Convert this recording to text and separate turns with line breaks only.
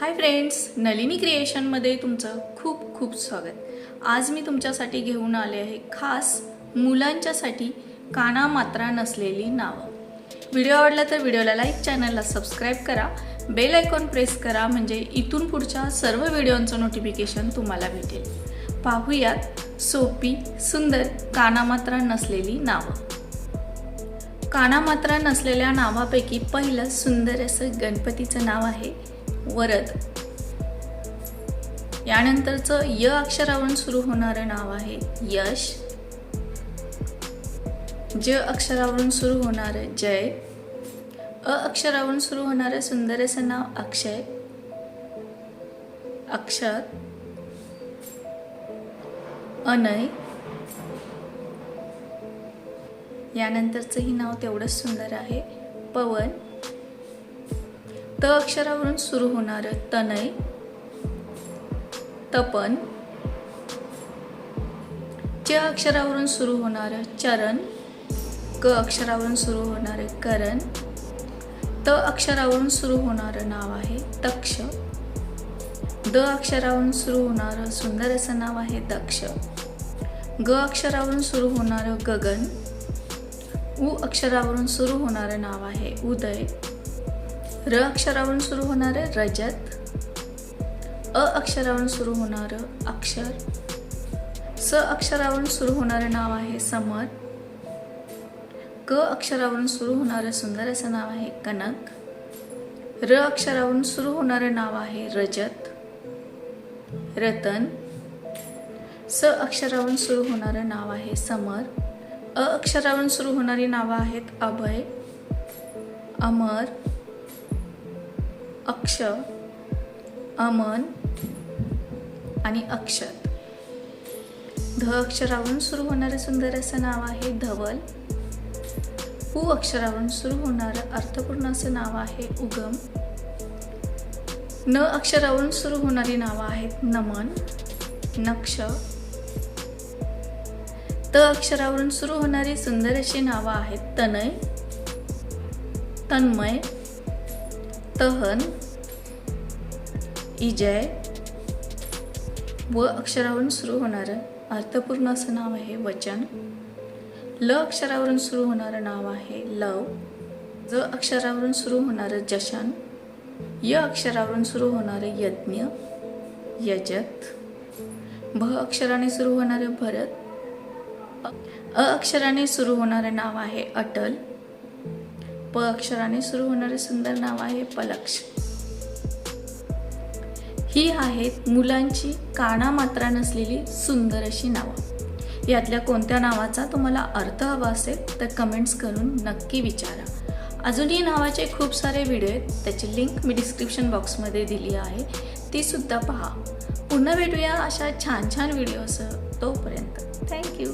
Hi friends Nalini क्रिएशनमध्ये तुमचं खूप खूप स्वागत. आज मी तुमच्यासाठी घेऊन आले आहे खास मुलांच्यासाठी काना मात्रा नसलेली नावं. व्हिडिओ आवडला तर व्हिडिओला लाईक चॅनलला सबस्क्राईब करा. बेल आयकॉन प्रेस करा म्हणजे इथून पुढच्या सर्व व्हिडिओंचं नोटिफिकेशन तुम्हाला भेटेल. पाहूयात सोपी सुंदर कानामात्रा नसलेली नावं. कानामात्रा नसलेल्या नावापैकी पहिलं सुंदर असं गणपतीचं नाव आहे वरद. यानंतरचं य अक्षरावरून सुरू होणारं नाव आहे यश. ज अक्षरावरून सुरू होणारं जय. अ अक्षरावरून सुरू होणारं सुंदर असं नाव अक्षय. अक्षर. अनय. यानंतरचंही नाव तेवढंच सुंदर आहे. पवन. त अक्षरावरून सुरू होणारं तनय. तपन. च अक्षरावरून सुरू होणारं चरण. क अक्षरावरून सुरू होणारं करण. त अक्षरावरून सुरू होणारं नाव आहे तक्ष द अक्षरावरून सुरू होणारं सुंदर असं नाव आहे दक्ष. ग अक्षरावरून सुरू होणारं गगन. उ अक्षरावरून सुरू होणारं नाव आहे उदय. र अक्षरावरून सुरू होणारं रजत. अ अक्षरावरून सुरू होणारं अक्षर. स अक्षरावरून सुरू होणारं नाव आहे समर क अक्षरावरून सुरू होणारं सुंदर असं नाव आहे कनक. र अक्षरावरून सुरू होणारं नाव आहे रजत. रतन. स अक्षरावरून सुरू होणारं नाव आहे समर अ अक्षरावरून सुरू होणारी नावं आहेत अभय अमर अक्ष अमन आणि अक्षत ध अक्षरावरून सुरू होणारं सुंदर असं नाव आहे धवल. उ अक्षरावरून सुरू होणारं अर्थपूर्ण असं नाव आहे उगम. न अक्षरावरून सुरू होणारी नावं आहेत नमन नक्ष त अक्षरावरून सुरू होणारी सुंदर अशी नावं आहेत. तनय तन्मय तहन इजय. व अक्षरावरून सुरू होणारं अर्थपूर्ण असं नाव आहे वचन. ल अक्षरावरून सुरू होणारं नाव आहे लव. ज अक्षरावरून सुरू होणारं जशन. य अक्षरावरून सुरू होणारं यज्ञ यजत. भ अक्षराने सुरू होणारं भरत. अ अक्षराने सुरू होणारे नाव आहे अटल. प अक्षराने सुरू होणारे सुंदर नाव आहे पलक्ष. ही आहेत मुलांची काना मात्रा नसलेली सुंदर अशी नावं. यातल्या कोणत्या नावाचा तुम्हाला अर्थ हवा असेल तर कमेंट्स करून नक्की विचारा. अजूनही नावाचे खूप सारे व्हिडिओ आहेत त्याची लिंक मी डिस्क्रिप्शन बॉक्समध्ये दिली आहे. ती सुद्धा पहा. पुन्हा भेटूया अशा छान छान व्हिडिओसह तोपर्यंत. थँक्यू